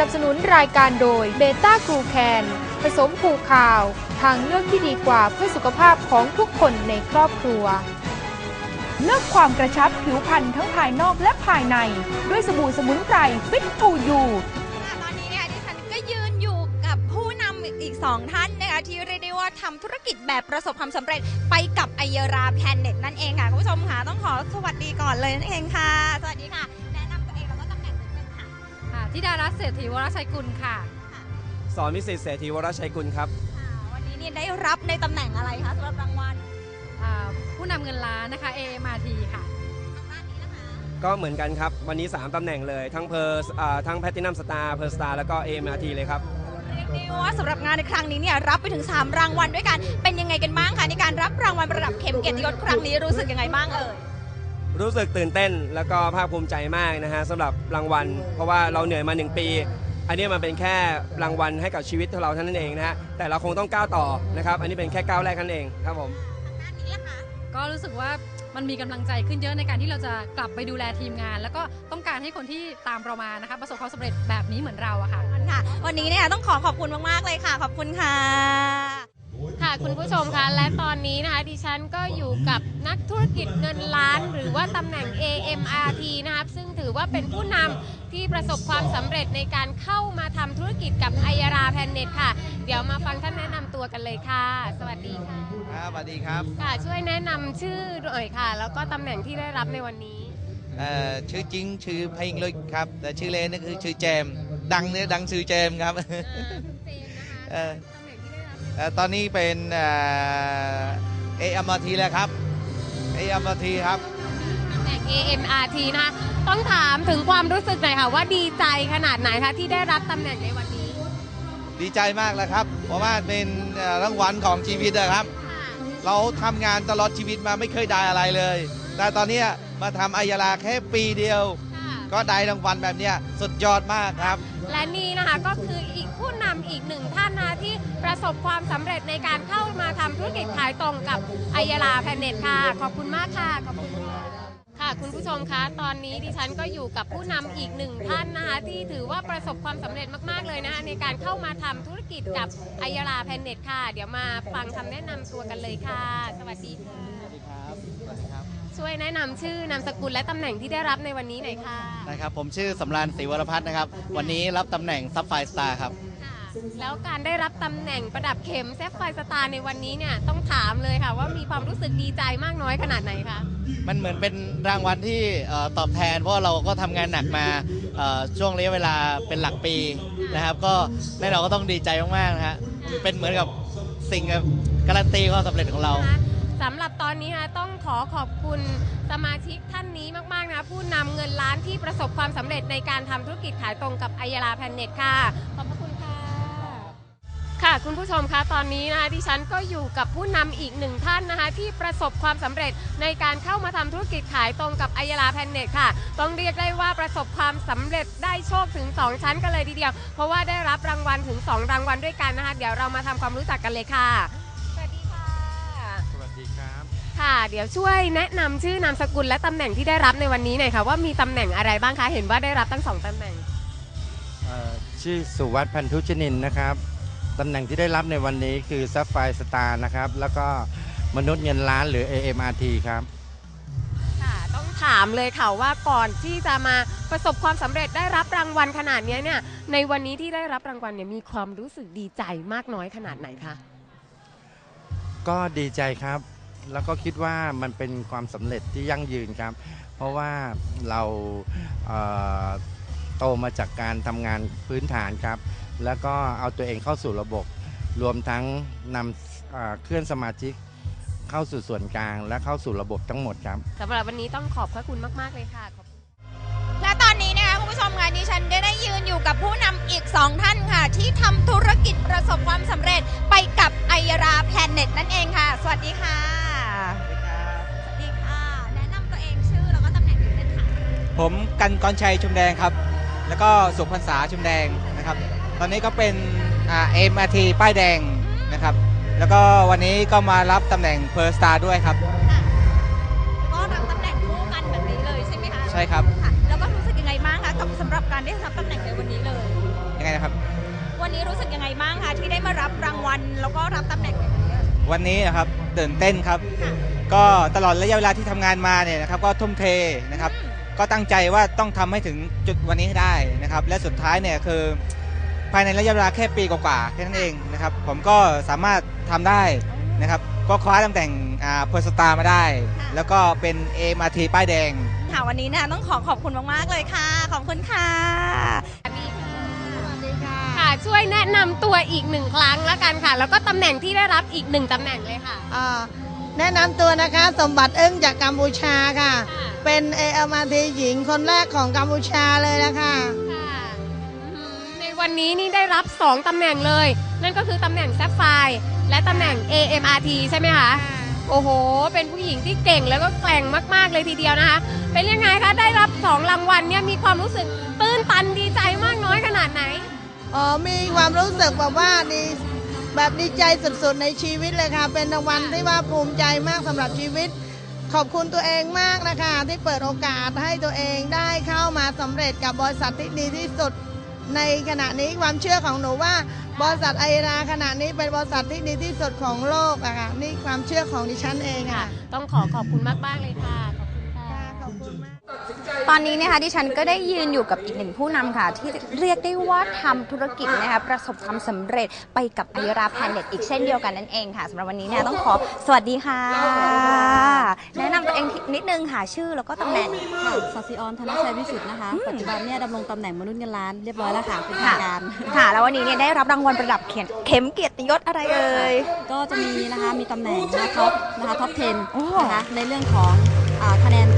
นับสนุนรายการโดยเบต้ากรูแคนผสมผูข่าว ทางเลือกที่ดีกว่าเพื่อสุขภาพของทุกคนในครอบครัว เลิกความกระชับผิวพรรณทั้งภายนอกและภายใน ด้วยสบู่สมุนไพรฟิตฟูยูตอนนี้เนี่ยดิฉันก็ยืนอยู่กับผู้นำอีกสองท่านนะคะที่เรียกได้ว่าทำธุรกิจแบบประสบความสำเร็จไปกับไอเยราแพนเน็ตนั่นเองค่ะคุณผู้ชมค่ะต้องขอสวัสดีก่อนเลยนั่นเองค่ะ สวัสดีค่ะ ธิดารัตน์เศรษฐีวรชัยกุลค่ะ สอนวิสิตเศรษฐีวรชัยกุลครับ ค่ะวันนี้เนี่ยได้รับในตำแหน่งอะไรคะสำหรับรางวัลอ่าผู้นำเงินล้านนะคะ AMRT ค่ะ ทางด้านนี้นะคะก็เหมือนกันครับ วันนี้ 3ตำแหน่งเลย ทั้งเพอร์ทั้งแพ t ตินัมสตาร์เพอร์สตาร์แล้วก็ AMRT เลยครับ เรียกได้ว่าสำหรับงานในครั้งนี้เนี่ยรับไปถึง 3 รางวัลด้วยกันเป็นยังไงกันบ้างคะในการรับรางวัลระดับเข็มเกียรติยศครั้งนี้รู้สึกยังไงบ้างเอ่ย รู้สึกตื่นเต้นแล้วก็ภาคภูมิใจมากนะฮะสำหรับรางวัล เพราะว่าเราเหนื่อยมา 1 ปี อันนี้มันเป็นแค่รางวัลให้กับชีวิตของเราเท่านั้นเองนะฮะแต่เราคงต้องก้าวต่อนะครับ อันนี้เป็นแค่ก้าวแรกนั่นเองครับผมทางด้านนี้ล่ะคะก็รู้สึกว่ามันมีกำลังใจขึ้นเยอะในการที่เราจะกลับไปดูแลทีมงาน แล้วก็ต้องการให้คนที่ตามเรามานะคะประสบความสำเร็จแบบนี้เหมือนเราอะค่ะ ค่ะ วันนี้เนี่ยต้องขอขอบคุณมาก ๆ เลยค่ะ ขอบคุณค่ะ ค่ะคุณผู้ชมคะและตอนนี้นะคะดิฉันก็อยู่กับนักธุรกิจเงินล้าน หรือว่าตำแหน่ง AMRT นะครับซึ่งถือว่าเป็นผู้นำที่ประสบความสำเร็จในการเข้ามาทำธุรกิจกับไอยาราแพนเน็ตค่ะ เดี๋ยวมาฟังท่านแนะนำตัวกันเลยค่ะ สวัสดีค่ะครับสวัสดีครับค่ะช่วยแนะนำชื่อหน่อยค่ะ แล้วก็ตำแหน่งที่ได้รับในวันนี้เอ่อชื่อจริงชื่อเพลงเลยครับ แต่ชื่อเล่นนี่คือชื่อแจม ดังเนี่ยดังชื่อแจมครับเอ่อเอ่อ ตอนนี้เป็นเอเอ็มทีแล้วครับเอเอ็มทีครับตำแหน่ง AMRT นะคะต้องถามถึงความรู้สึกหน่อยค่ะว่าดีใจขนาดไหนคะที่ได้รับตำแหน่งในวันนี้ ดีใจมากแล้วครับ เพราะว่าเป็นเอ่อรางวัลของชีวิตนะครับ เราทำงานตลอดชีวิตมาไม่เคยได้อะไรเลย แต่ตอนเนี้ยมาทำอายาลาแค่ปีเดียวค่ะ ก็ได้รางวัลแบบเนี้ยสุดยอดมากครับ และนี่นะคะก็คืออีกผู้นำอีกหนึ่งท่านนะคะที่ประสบความสำเร็จในการเข้ามาทำธุรกิจขายตรงกับไอยาลาแพนเน็ตค่ะ ขอบคุณมากค่ะ ขอบคุณค่ะ ค่ะคุณผู้ชมคะตอนนี้ดิฉันก็อยู่กับผู้นำอีกหนึ่งท่านนะคะที่ถือว่าประสบความสำเร็จมากๆเลยนะคะในการเข้ามาทำธุรกิจกับไอยาลาแพนเน็ตค่ะ เดี๋ยวมาฟังคำแนะนำตัวกันเลยค่ะ สวัสดีค่ะ ช่วยแนะนำชื่อนามสกุลและตำแหน่งที่ได้รับในวันนี้หน่อยค่ะนะครับผมชื่อสำราญศรีวรพัฒน์นะครับ วันนี้รับตำแหน่งซับไฟสตาร์ครับ ค่ะแล้วการได้รับตำแหน่งประดับเข็มแซฟไฟสตาร์ในวันนี้เนี่ยต้องถามเลยค่ะ ว่ามีความรู้สึกดีใจมากน้อยขนาดไหนคะ มันเหมือนเป็นรางวัลที่เอ่อตอบแทน เพราะว่าเราก็ทำงานหนักมาเอ่อช่วงระยะเวลาเป็นหลักปีนะครับ ก็แน่นอนก็ต้องดีใจมากๆนะฮะเป็นเหมือนกับสิ่งการันตีความสำเร็จของเรา นะคะ สำหรับตอนนี้นะต้องขอขอบคุณสมาชิกท่านนี้มาก ๆ นะผู้นำเงินล้านที่ประสบความสำเร็จในการทำธุรกิจขายตรงกับไอยาลาแพนเน็ตค่ะ ขอบพระคุณค่ะ ค่ะคุณผู้ชมคะตอนนี้นะคะดิฉันก็อยู่กับผู้นำอีกหนึ่งท่านนะคะที่ประสบความสำเร็จในการเข้ามาทำธุรกิจขายตรงกับไอยาลาแพนเน็ตค่ะ ต้องเรียกได้ว่าประสบความสำเร็จได้โชคถึง 2 ชั้นกันเลยทีเดียว เพราะว่าได้รับรางวัลถึง 2 รางวัลด้วยกันนะคะเดี๋ยวเรามาทำความรู้จักกันเลยค่ะ ครับค่ะ เดี๋ยวช่วยแนะนำชื่อนามสกุลและตำแหน่งที่ได้รับในวันนี้หน่อยค่ะว่ามีตำแหน่งอะไรบ้างคะ เห็นว่าได้รับทั้งสองตำแหน่ง เอ่อชื่อสุวัสด์พันธุชนินนะครับ ตำแหน่งที่ได้รับในวันนี้คือซัฟไฟสตาร์นะครับ แล้วก็มนุษย์เงินล้านหรือ AMRT ครับ ค่ะ ต้องถามเลยค่ะว่าก่อนที่จะมาประสบความสำเร็จได้รับรางวัลขนาดเนี้ยเนี่ย ในวันนี้ที่ได้รับรางวัลเนี่ยมีความรู้สึกดีใจมากน้อยขนาดไหนคะ ก็ดีใจครับ แล้วก็คิดว่ามันเป็นความสำเร็จที่ยั่งยืนครับ เพราะว่าเราเอ่อโตมาจากการทำงานพื้นฐานครับ แล้วก็เอาตัวเองเข้าสู่ระบบ รวมทั้งนำเอ่อเคลื่อนสมาชิกเข้าสู่ส่วนกลาง และเข้าสู่ระบบทั้งหมดครับ สำหรับวันนี้ต้องขอบพระคุณมาก ๆ เลยค่ะขอบคุณและตอนนี้นะคะคุณผู้ชมค่ะดิฉันได้ได้ยืนอยู่กับผู้นำอีก 2 ท่านค่ะ ที่ทำธุรกิจประสบความสำเร็จไปกับไอยราแพลนเน็ตนั่นเองค่ะ สวัสดีค่ะ ผมกันกรชัยชุมแดงครับ แล้วก็สุพรรษาชุมแดงนะครับ ตอนนี้ก็เป็นเอ็มอาร์ทีป้ายแดงนะครับ แล้วก็วันนี้ก็มารับตำแหน่งเพอร์สตาร์ด้วยครับ ก็รับตำแหน่งคู่กันแบบนี้เลยใช่ไหมคะใช่ครับ ค่ะ แล้วก็รู้สึกยังไงบ้างคะกับสำหรับการได้รับตำแหน่งในวันนี้เลย ยังไงนะครับ วันนี้รู้สึกยังไงบ้างคะที่ได้มารับรางวัล แล้วก็รับตำแหน่งในวันนี้วันนี้นะครับตื่นเต้นครับ ก็ตลอดระยะเวลาที่ทำงานมาเนี่ยนะครับก็ทุ่มเทนะครับ ก็ตั้งใจว่าต้องทำให้ถึงจุดวันนี้ให้ได้นะครับ และสุดท้ายเนี่ยคือภายในระยะเวลาแค่ปีกว่าๆแค่นั้นเองนะครับ ผมก็สามารถทำได้นะครับ ก็คว้าตำแหน่งอ่าเพอร์สตามาได้ แล้วก็เป็น AMRT ป้ายแดงค่ะวันนี้นะคะต้องขอขอบคุณมากๆเลยค่ะ ขอบคุณค่ะค่ะช่วยแนะนำตัวอีกหนึ่งครั้งแล้วกันค่ะ แล้วก็ตำแหน่งที่ได้รับอีกหนึ่งตำแหน่งเลยค่ะอ่า แนะนำตัวนะคะสมบัติเอิ้งจากกัมพูชาค่ะค่ะ เป็นเอเอมาทีหญิงคนแรกของกัมพูชาเลยนะคะค่ะอืมในวันนี้นี่ได้รับ 2ตำแหน่งเลย นั่นก็คือตำแหน่งแซฟไฟและตำแหน่ง AMRT ใช่ไหมคะ โอ้โห เป็นผู้หญิงที่เก่งแล้วก็แกร่งมาก ๆ เลยทีเดียวนะคะ เป็นยังไงคะ ได้รับ2รางวัลเนี่ยมีความรู้สึกตื้นตันดีใจมากน้อยขนาดไหนอ๋อมีความรู้สึกแบบว่าดี แบบดีใจสุดๆในชีวิตเลยค่ะ เป็นรางวัลที่ว่าภูมิใจมากสำหรับชีวิต ขอบคุณตัวเองมากนะคะ ที่เปิดโอกาสให้ตัวเองได้เข้ามาสำเร็จกับบริษัทที่ดีที่สุด ในขณะนี้ความเชื่อของหนูว่า บริษัทไอราขณะนี้เป็นบริษัทที่ดีที่สุดของโลกอะค่ะนี่ความเชื่อของดิฉันเองค่ะค่ะต้องขอขอบคุณมากๆเลยค่ะ ขอบคุณค่ะ ขอบคุณมาก ต อนนี้นะคะดิฉันก็ได้ยืนอยู่กับอีกหนึ่งผู้นำค่ะ ที่เรียกได้ว่าทำธุรกิจนะคะประสบความสำเร็จไปกับไอราแพนเน็ตอีกเช่นเดียวกันนั่นเองค่ะสำหรับวันนี้เนี่ยต้องขอสวัสดีค่ะ แนะนำตัวเองนิดนึงค่ะชื่อแล้วก็ตำแหน่ง ค่ะสัสิออนธนชัยวิสุทธ์นะคะ ปัจจุบันเนี่ยดำรงตำแหน่งมนุษย์เงินล้านเรียบร้อยแล้วค่ะเป็นทางการ ค่ะ แล้ววันนี้เนี่ยได้รับรางวัลประดับเขียนเข็มเกียรติยศอะไรเอ่ย ก็จะมีนะคะมีตำแหน่งนะคะท็อปนะคะท็อปโอ้10 นะคะในเรื่องของอ่าคะแนนทีวีสูงท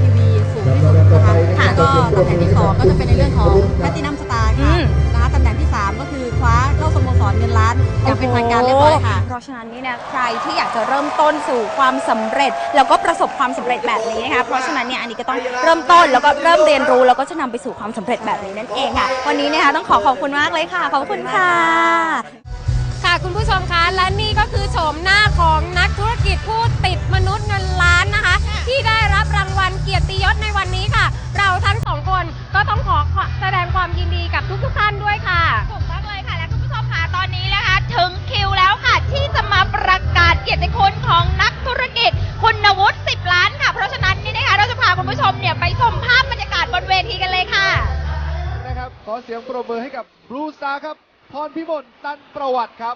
ี่สุด นะคะแล้วก็ตำแหน่งที่ 2 ก็จะเป็นในเรื่องของแพตตินัมสตาร์ค่ะนะคะตำแหน่งที่ 3 ก็คือคว้าเข้าสโมสรเงินล้านอย่างเป็นทางการเรียบร้อยค่ะ เพราะฉะนั้นนี่นะใครที่อยากจะเริ่มต้นสู่ความสำเร็จ แล้วก็ประสบความสำเร็จแบบนี้นะคะเพราะฉะนั้นเนี่ยอันนี้ก็ต้องเริ่มต้นแล้วก็เริ่มเรียนรู้แล้วก็จะนำไปสู่ความสำเร็จแบบนี้นั่นเองค่ะ วันนี้นะคะต้องขอขอบคุณมากเลยค่ะขอบคุณค่ะ ค่ะคุณผู้ชมคะและนี่ก็คือโฉมหน้าของนักธุรกิจผู้ติดมนุษย์เงินล้านนะคะ ที่ได้รับรางวัลเกียรติยศในวันนี้ค่ะ เราทั้งสองคนก็ต้องขอแสดงความยินดีกับทุกๆท่านด้วยค่ะ ถูกต้องเลยค่ะ และคุณผู้ชมค่ะตอนนี้นะคะ ถึงคิวแล้วค่ะ ที่จะมาประกาศเกียรติคุณของนักธุรกิจคุณวุฒิ10 ล้านค่ะ เพราะฉะนั้นนี่นะคะเราจะพาคุณผู้ชมเนี่ยไปชมภาพบรรยากาศบนเวทีกันเลยค่ะนะครับขอเสียงปรบมือให้กับบลูสตาร์ครับ พรพิมลตันประวัติครับ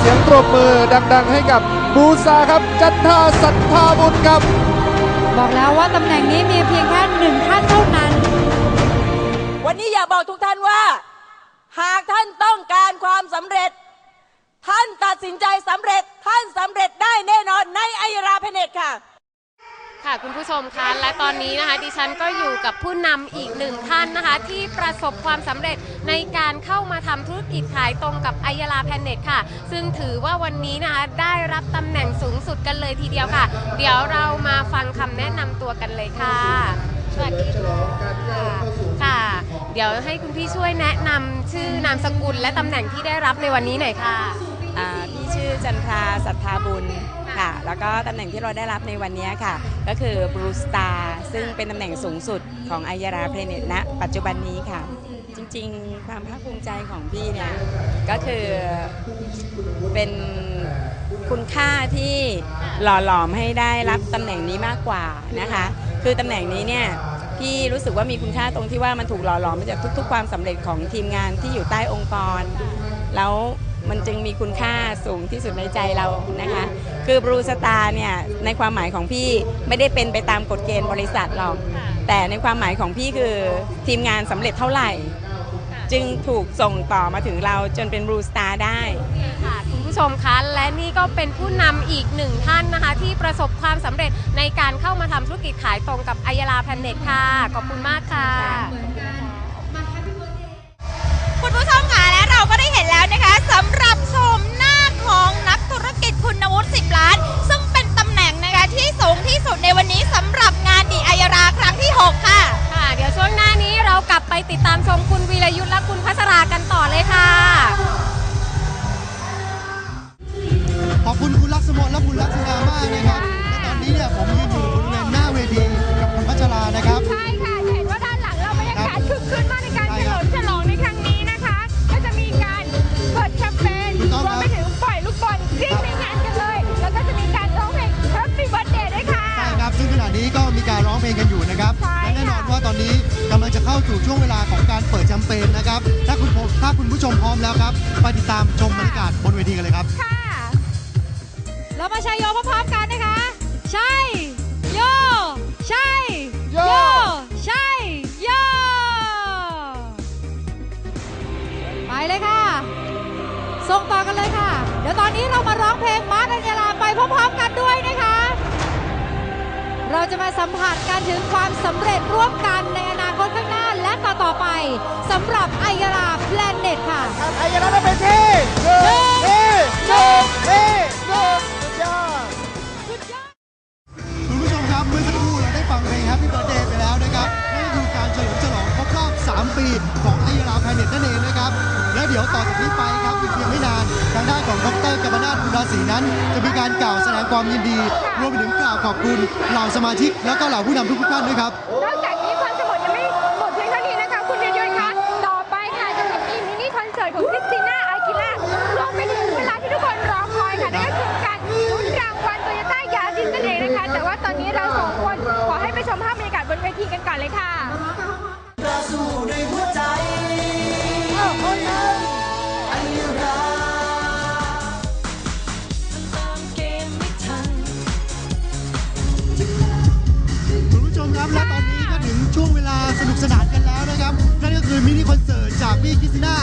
เสียงปรบมือดังๆ ให้กับบูซาครับ จันทาสัทธาบุญครับ บอกแล้วว่าตำแหน่งนี้มีเพียงแค่หนึ่งท่านเท่านั้น วันนี้อยากบอกทุกท่านว่า หากท่านต้องการความสำเร็จ ท่านตัดสินใจสำเร็จท่านสำเร็จได้แน่นอนในไอราเพเนตค่ะ ค่ะคุณผู้ชมคะและตอนนี้นะคะดิฉันก็อยู่กับผู้นำอีกหนึ่งท่านนะคะ ที่ประสบความสำเร็จในการเข้ามาทำธุรกิจขายตรงกับไอยาลาแพนเน็ตค่ะ ซึ่งถือว่าวันนี้นะคะได้รับตำแหน่งสูงสุดกันเลยทีเดียวค่ะ เดี๋ยวเรามาฟังคำแนะนำตัวกันเลยค่ะสวัสดีค่ะค่ะ เดี๋ยวให้คุณพี่ช่วยแนะนำชื่อนามสกุลและตำแหน่งที่ได้รับในวันนี้หน่อยค่ะ อ่าพี่ชื่อจันทราสัทธาบุญ ค่ะ แล้วก็ตำแหน่งที่เราได้รับในวันนี้ค่ะ ก็คือบรูสตาร์ซึ่งเป็นตำแหน่งสูงสุดของอายาราเพลเน็ตณปัจจุบันนี้ค่ะ จริงๆ ความภาคภูมิใจของพี่เนี่ยก็คือเป็นคุณค่าที่หล่อหลอมให้ได้รับตำแหน่งนี้มากกว่านะคะ คือตำแหน่งนี้เนี่ยพี่รู้สึกว่ามีคุณค่าตรงที่ว่ามันถูกหล่อหลอมมาจากทุก ๆ ความสำเร็จของทีมงานที่อยู่ใต้องค์กร แล้ว มันจึงมีคุณค่าสูงที่สุดในใจเรานะคะ คือบรูสตาร์เนี่ยในความหมายของพี่ไม่ได้เป็นไปตามกฎเกณฑ์บริษัทหรอก แต่ในความหมายของพี่คือทีมงานสำเร็จเท่าไหร่ จึงถูกส่งต่อมาถึงเราจนเป็นบลูสตาร์ได้ค่ะคุณผู้ชมคะและนี่ก็เป็นผู้นำอีกหนึ่งท่านนะคะ ที่ประสบความสำเร็จในการเข้ามาทำธุรกิจขายตรงกับอายาลาแพนเน็ตค่ะขอบคุณมากค่ะคุณผู้ชมค่ะและ เราก็ได้เห็นแล้วนะคะสำหรับชมหน้าของนักธุรกิจคุณวุฒิสิบล้าน ซึ่งเป็นตำแหน่งนะคะที่สูงที่สุด นี้ก็มีการร้องเพลงกันอยู่นะครับและแน่นอนว่าตอนนี้กำลังจะเข้าสู่ช่วงเวลาของการเปิดแชมเปญนะครับ ถ้าคุณผมถ้าคุณผู้ชมพร้อมแล้วครับไปติดตามชมบรรยากาศบนเวทีกันเลยครับเรามาใช้โยพร้อมๆกันนะคะ ใช่โยใช่โยใช่โยไปเลยค่ะส่งต่อกันเลยค่ะ เดี๋ยวตอนนี้เรามาร้องเพลงมาร์กัญญาลาไป จะมาสัมผัสกันถึงความสำเร็จร่วมกันในอนาคตข้างหน้าและต่อๆไปสำหรับไอยาลาแพลนเน็ตค่ะ ไอยาลาได้เป็นที่หนึ่งนี่หนึ่งนี่หนึ่งสุดยอด คุณผู้ชมครับเมื่อสักครู่เราได้ฟังเพลง Happy Birthday ไปแล้วนะครับนั่คือการเฉลิมฉลองครบรอบ 3 ปีของไอยาลาแพนเน็ตนั่นเองนะครับ และเดี๋ยวต่อจากนี้ไปครับอีกเพียงไม่นานทางด้านของดรกัมปนาท บุญราศีนั้น จะมีการกล่าวแสดงความยินดี รวมไปถึงกล่าวขอบคุณเหล่าสมาชิก และก็เหล่าผู้นำทุกๆท่านด้วยครับ นอกจากนี้ความสมุดยังไม่หมดเพียงเท่านี้นะคะ คุณเดียยคะต่อไปค่ะจะมีมินิคอนเสิร์ตของคริสติน่าอากิล่ารวมไปถึงเวลาที่ทุกคนรอคอยค่ะนั่นก็คือการลุ้นรางวัลโตโยต้ายาริสนั่นเองนะคะ แต่ว่าตอนนี้เราสองคนขอให้ไปชมภาพบรรยากาศบนเวทีกันก่อนเลยค่ะ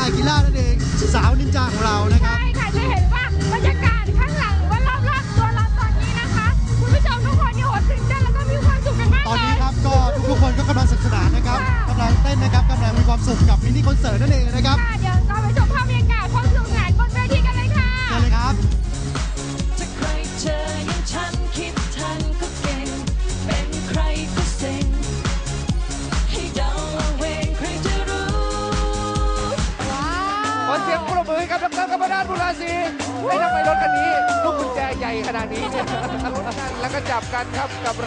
อากิล่านั่นเอง สาวนินจาของเรานะครับ ใช่ค่ะจะเห็นว่าบรรยากาศข้างหลังหรือว่ารอบๆตัวเราตอนนี้นะคะ คุณผู้ชมทุกคนนี่โหดตื่นเต้นแล้วก็มีความสุขกันมากตอนเลนี้ย ครับก็ทุกๆคนก็กำลังสนุกสนานนะครับกำลังเต้นนะครับกำลังมีความสุขกับมินิคอนเสิร์ตนั่นเองนะครับค่ะเดี๋ยวเราไปช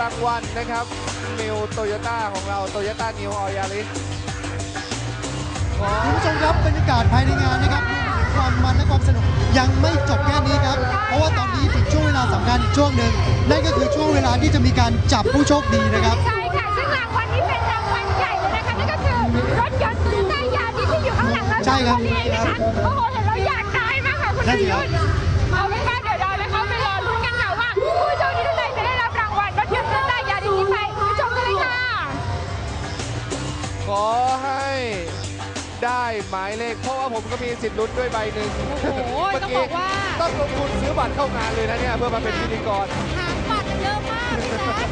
รับกับรางวัลนะครับมิวโตโยต้าของเราโตโยต้านิวออยาริสคุณผู้ชมครับบรรยากาศภายในงานนะครับรวมไปถึงความมันและความสนุกยังไม่จบแค่นี้ครับ เพราะว่าตอนนี้ถึงช่วงเวลาสำคัญอีกช่วงหนึ่งนั่นก็คือช่วงเวลาที่จะมีการจับผู้โชคดีนะครับใช่ค่ะซึ่งรางวัลนี้เป็นรางวัลใหญ่เลยนะคะนั่นก็คือรถยนต์ซูเปอร์ยาริสที่อยู่ข้างหลังเราใช่ครับสองนนี่เองนะคะโอ้โหเห็นเราอยากได้มากค่ะคุณนั่ปนระสิครัยุบทธ์ ขอให้ได้หมายเลข เพราะว่าผมก็มีสิทธิ์ลุ้นด้วยใบหนึ่งโอ้โหเมื่ต้องบอกว่า ต้องลงทุนซื้อบัตรเข้างานเลยนะเนี่ยเพื่อมาเป็นพิธีกร หางบัตรเยอะมากพี่แจ๊ค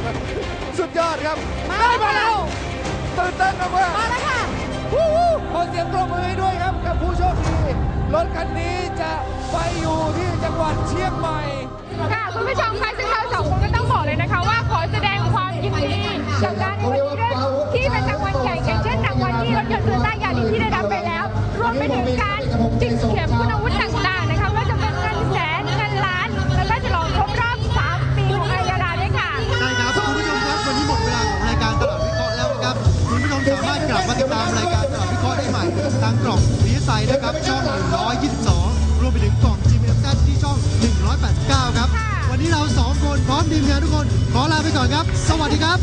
สุดยอดครับมาได้มาแล้แล้ววตื่นเต้นมากว่ามาแล้วค่ะ วู้วู้ขอเสียงปรบมือให้ด้วยครับ กับผู้โชคดีรถคันนี้จะไปอยู่ที่จังหวัดเชียงใหม่ ค่ะคุณผู้ชมคะซึ่งเราสองคนก็ต้องบอกเลยนะคะว่าขอแสดงความยินดีกับการในวันนี้ด้วย อาวุธต่างๆนะคะว่าจะเป็นเงินแสนเงินล้านแล้วก็ฉลองครบรอบ3ปีของอายาลาด้วยค่ะ ใช่ครับคุณผู้ชมครับวันนี้หมดเวลาของรายการตลาดวิเคราะห์แล้วนะครับคุณผู้ชมสามารถกลับมาติดตามรายการตลาดวิเคราะห์ได้ใหม่ทางกล่องดีไซน์นะครับช่อง 122 รวมไปถึงกล่อง GMZ ที่ช่อง 189 ครับ วันนี้เราสองคนพร้อมทีมงานทุกคนขอลาไปก่อนครับ สวัสดีครับ